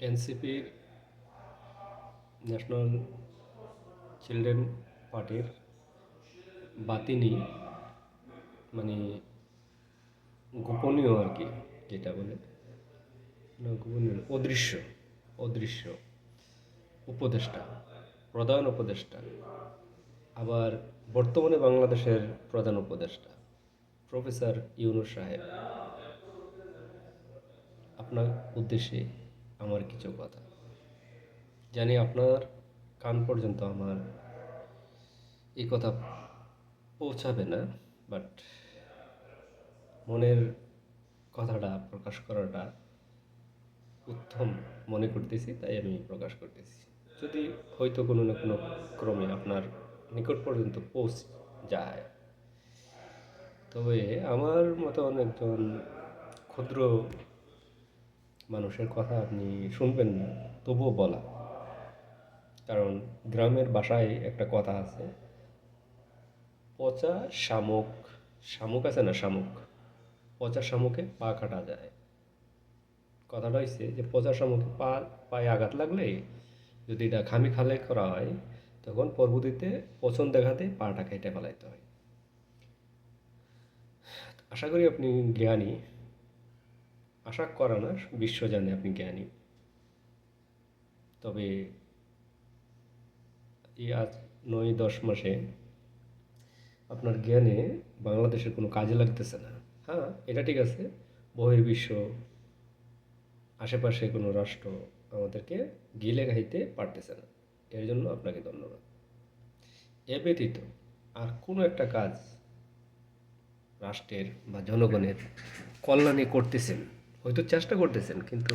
এনসিপির national children পার্টির বাতিনি মানে গোপনীয় আর কি, যেটা বলে। গোপনীয় অদৃশ্য অদৃশ্য উপদেষ্টা, প্রধান উপদেষ্টা, আবার বর্তমানে বাংলাদেশের প্রধান উপদেষ্টা, প্রফেসর ইউনুস সাহেব। আপনার উদ্দেশ্যে আমার কিছু কথা। জানি আপনার কান পর্যন্ত আমার এই কথা পৌঁছাবে না বাট মনের কথাটা প্রকাশ করাটা উত্তম মনে করতেছি, তাই আমি প্রকাশ করতেছি। যদি হয়তো কোনো না কোনো ক্রমে আপনার নিকট পর্যন্ত পৌঁছ যায়, তবে আমার মতন একজন ক্ষুদ্র মানুষের কথা আপনি শুনবেন না, তবুও বলা। কারণ গ্রামের বাসায় একটা কথা আছে, পচা শামুক শামুক আছে না শামুক? পচা শামুকে পা কাটা যায়। কথাটা হচ্ছে যে পচা শামুকে পা, পায়ে আঘাত লাগলে যদি এটা খামি খালে করা হয়, তখন পরবর্তীতে পছন্দ দেখাতে পাটা কেটে ফেলাইতে হয়। আশা করি আপনি জ্ঞানী। আশা করা না, বিশ্ব জানে আপনি জ্ঞানী। তবে এই আজ নয়, দশ মাসে আপনার জ্ঞানে বাংলাদেশের কোনো কাজে লাগতেছে না। হ্যাঁ এটা ঠিক আছে, বহির্বিশ্ব, আশেপাশে কোনো রাষ্ট্র আমাদেরকে গিলে খাইতে পারতেছে না। এর জন্য আপনাকে ধন্যবাদ। এ ব্যতীত আর কোনো একটা কাজ রাষ্ট্রের বা জনগণের কল্যাণে করতেছেন। হয়তো চেষ্টা করতেছেন, কিন্তু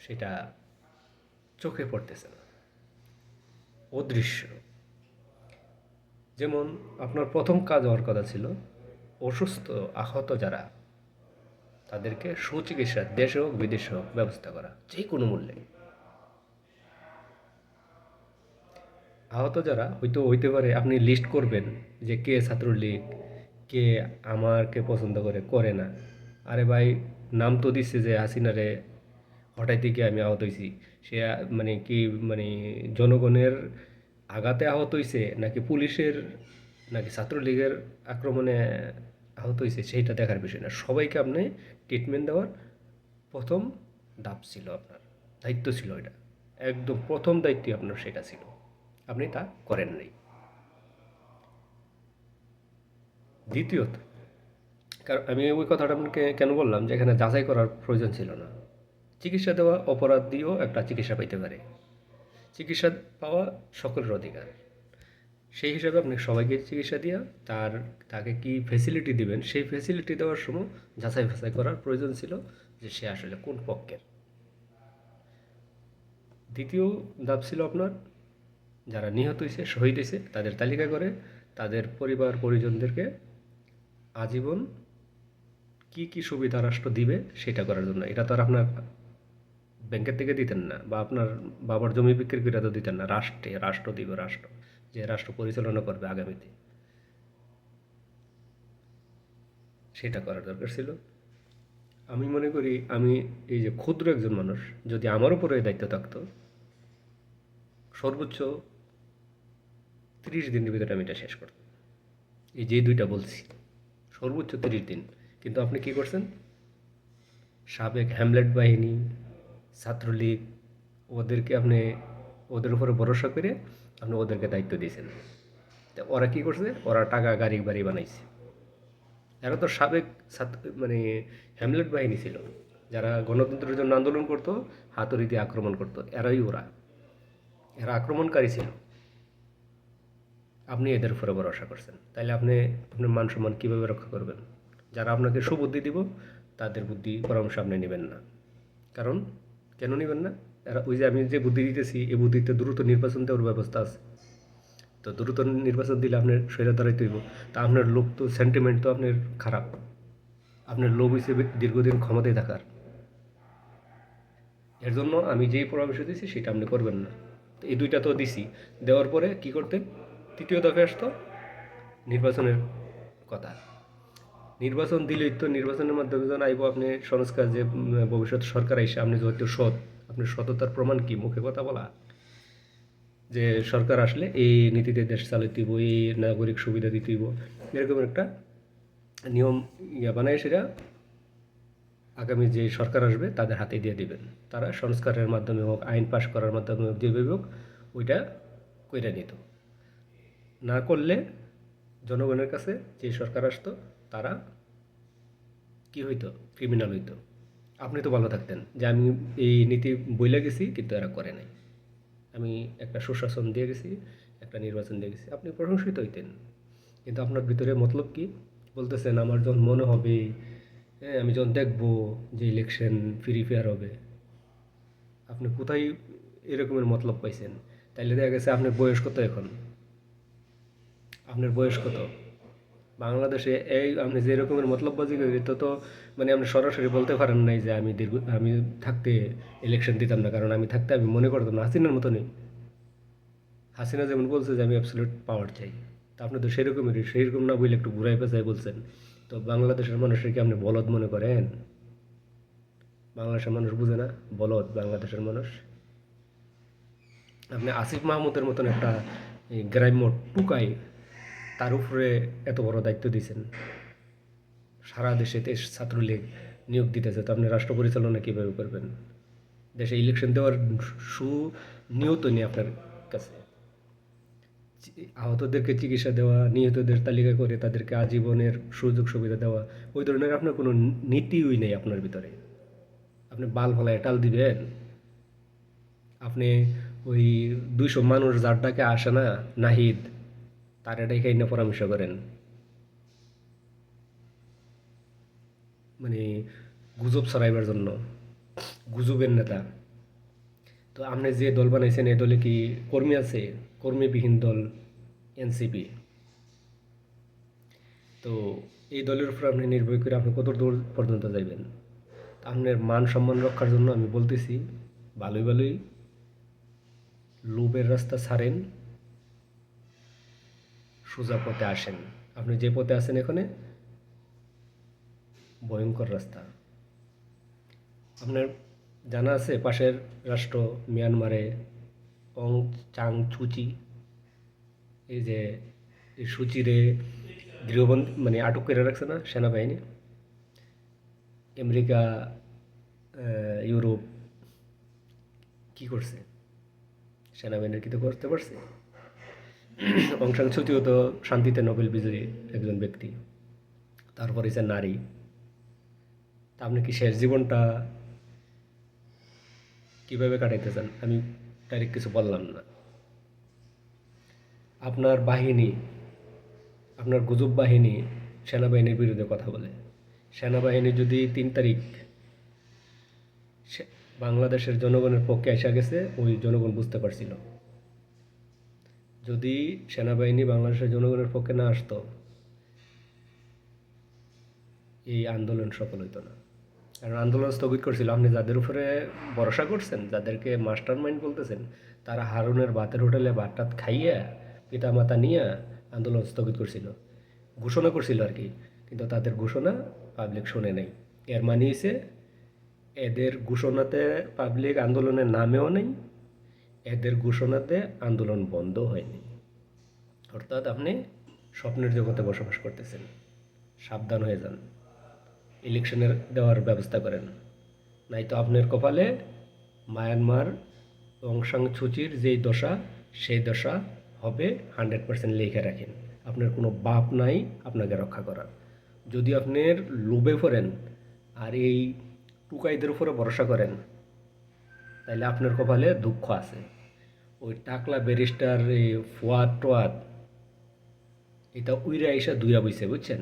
সেটা চোখে পড়তেছে না। অদৃশ্য। যেমন আপনার প্রথম কাজ হওয়ার কথা ছিল, অসুস্থ, আহত যারা, তাদেরকে সুচিকিৎসা দেশে হোক, বিদেশে হোক ব্যবস্থা করা, যে কোনো মূল্যে। আহত যারা হয়তো হইতে পারে, আপনি লিস্ট করবেন যে কে ছাত্রলীগ কে আমারকে পছন্দ করে করে না। আরে ভাই, নাম তো দিচ্ছে যে হাসিনারে হঠাৎ থেকে আমি আহত হয়েছি সে মানে কি মানে জনগণের আঘাতে আহত হয়েছে নাকি পুলিশের নাকি ছাত্রলীগের আক্রমণে আহত হয়েছে সেইটা দেখার বিষয় না। সবাইকে আপনি ট্রিটমেন্ট দেওয়ার প্রথম ধাপ ছিল আপনার, দায়িত্ব ছিল এটা। একদম প্রথম দায়িত্বই আপনার সেটা ছিল। আপনি তা করেন নাই। দ্বিতীয়ত, কারণ আমি ওই কথাটা আপনাকে কেন বললাম যে এখানে যাচাই করার প্রয়োজন ছিল না। চিকিৎসা দেওয়া অপরাধ দিয়েও একটা চিকিৎসা পাইতে পারে। চিকিৎসা পাওয়া সকলের অধিকার। সেই হিসাবে আপনি সবাইকে চিকিৎসা দিয়া তার, তাকে কি ফেসিলিটি দিবেন, সেই ফেসিলিটি দেওয়ার সময় যাচাই বাছাই করার প্রয়োজন ছিল যে সে আসলে কোন পক্ষের। দ্বিতীয় ধাপ ছিল আপনার, যারা নিহত হয়েছে শহীদ হয়েছে তাদের তালিকা করে তাদের পরিবার পরিজনদেরকে আজীবন কি কি সুবিধা রাষ্ট্র দিবে সেটা করার জন্য। এটা তো আর আপনার ব্যাংকের থেকে দিতেন না বা আপনার বাবার জমি বিক্রি করে তো দিতেন না, রাষ্ট্রে, রাষ্ট্র দিবে রাষ্ট্র, যে রাষ্ট্র পরিচালনা করবে আগামীতে। সেটা করার দরকার ছিল। আমি মনে করি আমি এই যে ক্ষুদ্র একজন মানুষ যদি আমার উপরে দায়িত্ব থাকতো, সর্বোচ্চ তিরিশ দিনের ভিতরে আমি এটা শেষ করতাম। এই যে দুইটা বলছি। সর্বোচ্চ তিরিশ দিন। কিন্তু আপনি কি করছেন? সাবেক হ্যামলেট বাহিনী, ছাত্রলীগ, ওদেরকে আপনি, ওদের উপরে ভরসা করে আপনি ওদেরকে দায়িত্ব দিয়েছেন। তা ওরা কি করছে? ওরা টাকা, গাড়ি, বাড়ি বানাইছে। এরা তো সাবেক ছাত্র মানে হ্যামলেট বাহিনী ছিল। যারা গণতন্ত্রের জন্য আন্দোলন করতো হাতুড়ি দিয়ে আক্রমণ করতো, এরাই ওরা। এরা আক্রমণকারী ছিল। আপনি এদের উপরে ভরসা করছেন। তাহলে আপনি আপনার মান সম্মান কীভাবে রক্ষা করবেন? যারা আপনাকে সুবুদ্ধি দিব, তাদের বুদ্ধি পরামর্শ আপনি নেবেন না। কারণ কেন নেবেন না? এরা ওই যে আমি যে বুদ্ধি দিতেছি, এই বুদ্ধিতে দ্রুত নির্বাচন দেওয়ার ব্যবস্থা আছে। তো দ্রুত নির্বাচন দিলে আপনার শরীরে দাঁড়াইতে হইব। তা আপনার লোক তো সেন্টিমেন্ট তো আপনার খারাপ। আপনার লোভ হিসেবে দীর্ঘদিন ক্ষমতায় থাকার। এর জন্য আমি যেই পরামর্শ দিয়েছি সেটা আপনি করবেন না। এই দুইটা তো দিছি। দেওয়ার পরে কি করতেন? তৃতীয় দফে আসতো নির্বাচনের কথা। নির্বাচন দিলেই তো নির্বাচনের মাধ্যমে যখন আইব আপনি সংস্কার যে ভবিষ্যৎ সরকার আইসে, আপনি যেহেতু সৎ, আপনি সততার প্রমাণ কি? মুখে কথা বলা। যে সরকার আসলে এই নীতিতে দেশ চালাতে দিব, এই নাগরিক সুবিধা দিতে হইব এরকম একটা নিয়ম ইয়া বানায় সেটা আগামী যে সরকার আসবে তাদের হাতে দিয়ে দিবেন। তারা সংস্কারের মাধ্যমে হোক, আইন পাশ করার মাধ্যমে হোক, যেভাবে হোক, ওইটা কইরা নিত না করলে জনগণের কাছে যে সরকার আসতো, তারা কি হইতো? ক্রিমিনাল হইতো। আপনি তো ভালো থাকতেন যে আমি এই নীতি বইলে গেছি, কিন্তু এরা করে নাই। আমি একটা সুশাসন দিয়ে গেছি, একটা নির্বাচন দিয়ে গেছি। আপনি প্রশংসিত হইতেন। কিন্তু আপনার ভিতরে মতলব কি? বলতেছেন, আমার যখন মনে হবে হ্যাঁ আমি যখন দেখব যে ইলেকশন ফ্রি ফেয়ার হবে, আপনি কোথায় এরকমের মতলব পাইছেন? তাইলে দেখা গেছে আপনার বয়স কত এখন? আপনার বয়স কত? বাংলাদেশে এই আপনি যে রকমের মতলববাজি করি তো তো মানে আপনি সরাসরি বলতে পারেন নাই যে আমি দীর্ঘ, আমি থাকতে ইলেকশন দিতাম না, কারণ আমি থাকতে আমি মনে করতাম না, হাসিনার মতনই হাসিনা যেমন বলছে যে আমি অ্যাবসলিউট পাওয়ার চাই। তা আপনি তো সেরকমেরই, সেরকম না বলে একটু ঘুরাই পেঁচাই বলছেন। তো বাংলাদেশের মানুষের কি আপনি বলদ মনে করেন? বাংলাদেশের মানুষ বুঝে না, বলদ বাংলাদেশের মানুষ। আপনি আসিফ মাহমুদের মতন একটা গ্রাম্য টুকাই তার উপরে এত বড় দায়িত্ব দিয়েছেন। সারা দেশে দেশ ছাত্রলীগ নিয়োগ দিতেছে, তো আপনি রাষ্ট্র পরিচালনা কীভাবে করবেন? দেশে ইলেকশন দেওয়ার সুনিয়ত নেই আপনার কাছে। আহতদেরকে চিকিৎসা দেওয়া, নিহতদের তালিকা করে তাদেরকে আজীবনের সুযোগ সুবিধা দেওয়া, ওই ধরনের আপনার কোনো নীতিই নেই আপনার ভিতরে। আপনি বাল ফলায় টাল দিবেন। আপনি ওই দুইশো মানুষ যার ডাকে আসে না, নাহিদ তার এটাই খাই পরামর্শ করেন। মানে গুজব ছড়াইবার জন্য, গুজবের নেতা। তো আপনি যে দল বানাইছেন, এই দলে কি কর্মী আছে? কর্মীবিহীন দল, এনসিপি। তো এই দলের উপর আপনি নির্ভর করে আপনি কত দূর পর্যন্ত যাইবেন? আপনার মান সম্মান রক্ষার জন্য আমি বলতেছি, ভালোই ভালোই লোভের রাস্তা ছাড়েন। সোজা পথে আসেন। আপনি যে পথে আছেন এখানে? ভয়ঙ্কর রাস্তা। আপনার জানা আছে পাশের রাষ্ট্র মিয়ানমারে অং চাং চুচি এই যে সূচিরে গৃহবন্দী মানে আটক করে রাখছে না সেনাবাহিনী? আমেরিকা ইউরোপ কি করছে? সেনাবাহিনীর কি তো করতে পারছে? অং সান সুচিও তো শান্তিতে নোবেল বিজয়ী একজন ব্যক্তি। তারপর হচ্ছে নারী। তা আপনি কি শেষ জীবনটা কীভাবে কাটাইতে চান আমি ডাইরেক্ট কিছু বললাম না। আপনার বাহিনী, আপনার গুজব বাহিনী সেনাবাহিনীর বিরুদ্ধে কথা বলে। সেনাবাহিনী যদি তিন তারিখ বাংলাদেশের জনগণের পক্ষে এসে গেছে, ওই জনগণ বুঝতে পারছিল। যদি সেনাবাহিনী বাংলাদেশের জনগণের পক্ষে না আসতো, এই আন্দোলন সফল হইতো না। কারণ আন্দোলন স্থগিত করছিল। আপনি যাদের উপরে ভরসা করছেন, যাদেরকে মাস্টার মাইন্ড বলতেছেন, তারা হারুনের ভাতের হোটেলে ভাত টাত খাইয়া পিতা মাতা নিয়ে আন্দোলন স্থগিত করছিল। ঘোষণা করছিল আর কি, কিন্তু তাদের ঘোষণা পাবলিক শোনে নাই। এর মানে হচ্ছে এদের ঘোষণাতে পাবলিক আন্দোলনের নামেও নেই এদের ঘোষণাতে আন্দোলন বন্ধ হয়নি। অর্থাৎ আপনি স্বপ্নের জগতে বসবাস করতেছেন, সাবধান হয়ে যান ইলেকশনের দেওয়ার ব্যবস্থা করেন। নাই তো আপনার কপালে মায়ানমার অং সাং সুচির যেই দশা, সেই দশা হবে হান্ড্রেড পার্সেন্ট লিখে রাখেন। আপনার কোনো বাপ নাই আপনাকে রক্ষা করার। যদি আপনার লোভে পড়েন আর এই টুকাইদের উপরে ভরসা করেন তাহলে আপনার কপালে দুঃখ আছে। ওই টাকলা ব্যারিস্টার ফুয়াদ টোয়াদ, এটা উইরা এসে দুইয়া বইছে, বুঝছেন?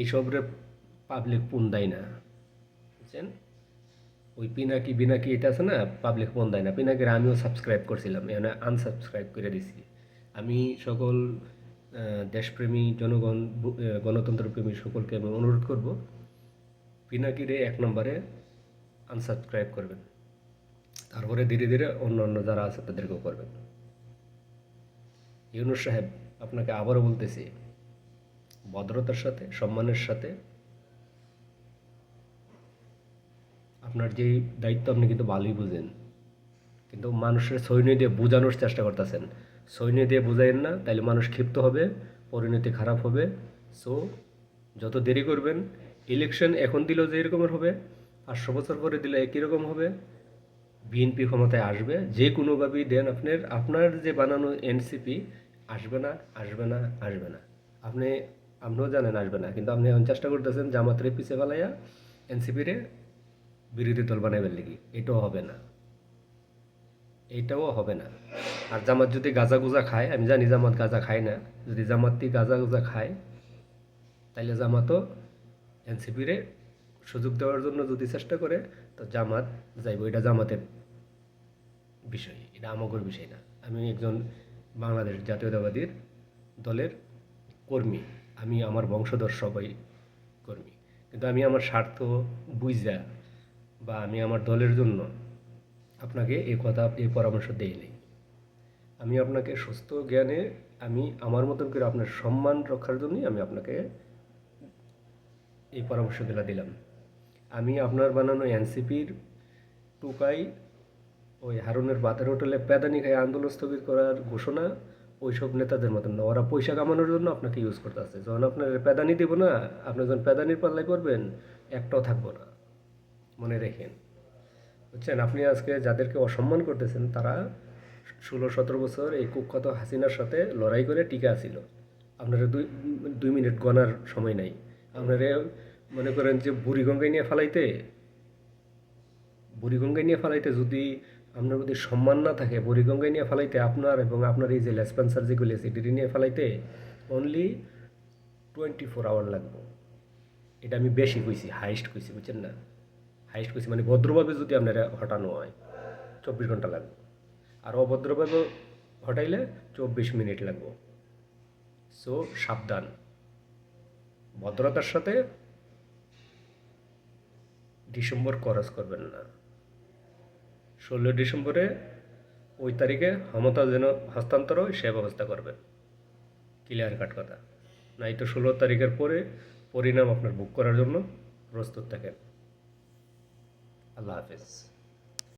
এইসবরে পাবলিক পুন দেয় না, বুঝছেন? ওই পিনাকি বিনাকি এটা আছে না পাবলিক ফোন দেয় না। পিনাকির আমিও সাবস্ক্রাইব করছিলাম, এখানে আনসাবস্ক্রাইব করে দিছি। আমি সকল দেশপ্রেমী জনগণ গণতন্ত্রপ্রেমী সকলকে আমি অনুরোধ করব, পিনাকিরে এক নম্বরে আনসাবস্ক্রাইব করবেন। তারপরে ধীরে ধীরে অন্য অন্য যারা আছে তাদেরকেও করবেন। ইউনুস সাহেব আপনাকে আবারও বলতেছি, ভদ্রতার সাথে, সম্মানের সাথে আপনার যেই দায়িত্ব আপনি কিন্তু ভালোই বুঝেন। কিন্তু মানুষের সৈন্য দিয়ে বোঝানোর চেষ্টা করতেছেন। সৈন্য দিয়ে বুঝাইন না, তাইলে মানুষ ক্ষিপ্ত হবে, পরিণতি খারাপ হবে। সো যত দেরি করবেন ইলেকশন এখন দিলেও যে এরকমের হবে, পাঁচশো বছর পরে দিলে একই রকম হবে। বিএনপি ক্ষমতায় আসবে, যে কোনোভাবেই দেন আপনার আপনার যে বানানো এনসিপি আসবে না আসবে না আসবে না। আপনি, আপনিও জানেন আসবে না, কিন্তু আপনি এখন চেষ্টা করতেছেন জামাতের পিছিয়ে ফেলাইয়া এনসিপিরে বিরোধী দল বানাইবার লিগি। এটাও হবে না। এইটাও হবে না। আর জামাত যদি গাঁজা গুজা খায়, আমি জানি জামাত গাঁজা খায় না, যদি জামাতটি গাঁজা গুজা খায়, তাইলে জামাতও এনসিপিরে সুযোগ দেওয়ার জন্য যদি চেষ্টা করে, তো জামাত যাইব। এটা জামাতের বিষয়, এটা আমাগর বিষয় না। আমি একজন বাংলাদেশ জাতীয়তাবাদীর দলের কর্মী, আমি আমার বংশধর সবাই কর্মী। কিন্তু আমি আমার স্বার্থ বুঝা বা আমি আমার দলের জন্য আপনাকে এই কথা এই পরামর্শ দেইনি আমি আপনাকে সুস্থ জ্ঞানে, আমি আমার মতন করে আপনার সম্মান রক্ষার জন্যই আমি আপনাকে এই পরামর্শগুলো দিলাম। আমি আপনার বানানো এনসিপির টুকাই ওই হারুনের বাতের হোটেলে প্যাদানি খাই আন্দোলন স্থগিত করার ঘোষণা ওইসব নেতাদের মতন না। ওরা পয়সা কামানোর জন্য আপনাকে ইউজ করতে আসছে। যখন আপনার প্যাদানি দিব না, আপনি যখন প্যাদানির পাল্লাই করবেন একটাও থাকব না। মনে রেখেন। বুঝছেন? আপনি আজকে যাদেরকে অসম্মান করতেছেন, তারা ষোলো, সতেরো বছর এই কুখ্যাত হাসিনার সাথে লড়াই করে টিকে আসিল। আপনারা দুই দুই মিনিট গণার সময় নাই। আপনারা মনে করেন যে বুড়িগঙ্গায় নিয়ে ফেলাইতে, বুড়িগঙ্গায় নিয়ে ফেলাইতে যদি আপনার প্রতি সম্মান না থাকে বুড়িগঙ্গায় নিয়ে ফেলাইতে আপনার এবং আপনার এই যে লেসপেন্সার যেগুলি আছে, এটি নিয়ে ফেলাইতে অনলি টোয়েন্টি ফোর আওয়ার লাগবে। এটা আমি বেশি কইছি হাইস্ট কইছি, বুঝছেন না? হাইস্ট কইছি মানে ভদ্রভাবে যদি আপনারা হটানো হয়, চব্বিশ ঘণ্টা লাগবে। আর অভদ্রভাবে হটাইলে চব্বিশ মিনিট লাগবে। সো সাবধান। ভদ্রতার সাথে ডিসেম্বর খরচ করবেন না। ষোলো ডিসেম্বরে ওই তারিখে ক্ষমতা যেন হস্তান্তর হয়, সে ব্যবস্থা করবেন ক্লিয়ার কাট কথা। নাই তো ষোলো তারিখের পরে পরিণাম আপনার বুক করার জন্য প্রস্তুত থাকেন। আল্লাহ হাফেজ।